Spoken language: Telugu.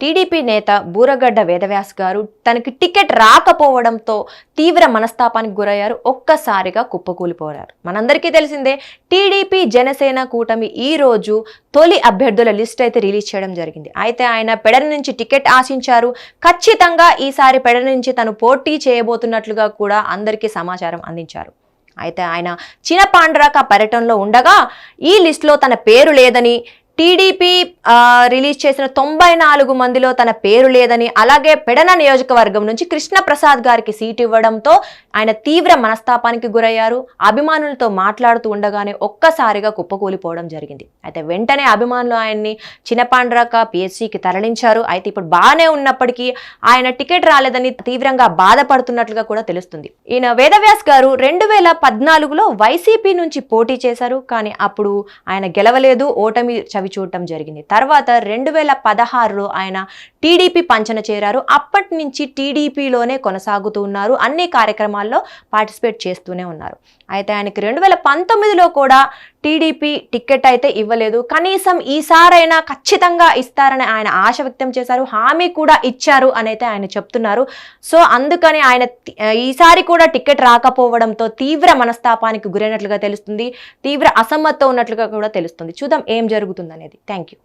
టీడీపీ నేత బూరగడ్డ వేదవ్యాస్ గారు తనకి టికెట్ రాకపోవడంతో తీవ్ర మనస్తాపానికి గురయ్యారు. ఒక్కసారిగా కుప్పకూలిపోయారు. మనందరికీ తెలిసిందే టీడీపీ జనసేన కూటమి ఈ రోజు తొలి అభ్యర్థుల లిస్ట్ అయితే రిలీజ్ చేయడం జరిగింది. అయితే ఆయన పెడన నుంచి టికెట్ ఆశించారు. ఖచ్చితంగా ఈసారి పెడన నుంచి తను పోటీ చేయబోతున్నట్లుగా కూడా అందరికీ సమాచారం అందించారు. అయితే ఆయన చినపాండ్రాక పర్యటనలో ఉండగా ఈ లిస్టులో తన పేరు లేదని టీడీపీ రిలీజ్ చేసిన తొంభై నాలుగు మందిలో తన పేరు లేదని అలాగే పెడన నియోజకవర్గం నుంచి కృష్ణ ప్రసాద్ గారికి సీటు ఇవ్వడంతో ఆయన తీవ్ర మనస్తాపానికి గురయ్యారు. అభిమానులతో మాట్లాడుతూ ఉండగానే ఒక్కసారిగా కుప్పకూలిపోవడం జరిగింది. అయితే వెంటనే అభిమానులు ఆయన్ని చిన్నపాండ్రాక పిహెచ్సికి తరలించారు. అయితే ఇప్పుడు బాగానే ఉన్నప్పటికీ ఆయన టికెట్ రాలేదని తీవ్రంగా బాధపడుతున్నట్లుగా కూడా తెలుస్తుంది. ఈయన వేదవ్యాస్ గారు రెండు వేల పద్నాలుగులో వైసీపీ నుంచి పోటీ చేశారు. కానీ అప్పుడు ఆయన గెలవలేదు. ఓటమి చవి చూడటం జరిగింది. తర్వాత రెండు వేల పదహారులో ఆయన టీడీపీ పంచన చేరారు. అప్పటి నుంచి టీడీపీలోనే కొనసాగుతూ ఉన్నారు. అన్ని కార్యక్రమాల్లో పార్టిసిపేట్ చేస్తూనే ఉన్నారు. అయితే ఆయనకి రెండు వేల పంతొమ్మిదిలో కూడా టీడీపీ టికెట్ అయితే ఇవ్వలేదు. కనీసం ఈసారైనా ఖచ్చితంగా ఇస్తారని ఆయన ఆశ వ్యక్తం చేశారు. హామీ కూడా ఇచ్చారు అని అయితే ఆయన చెప్తున్నారు. సో అందుకని ఆయన ఈసారి కూడా టికెట్ రాకపోవడంతో తీవ్ర మనస్తాపానికి గురైనట్లుగా తెలుస్తుంది. తీవ్ర అసమ్మతితో ఉన్నట్లుగా కూడా తెలుస్తుంది. చూద్దాం ఏం జరుగుతుంది అనేది థ్యాంక్ యూ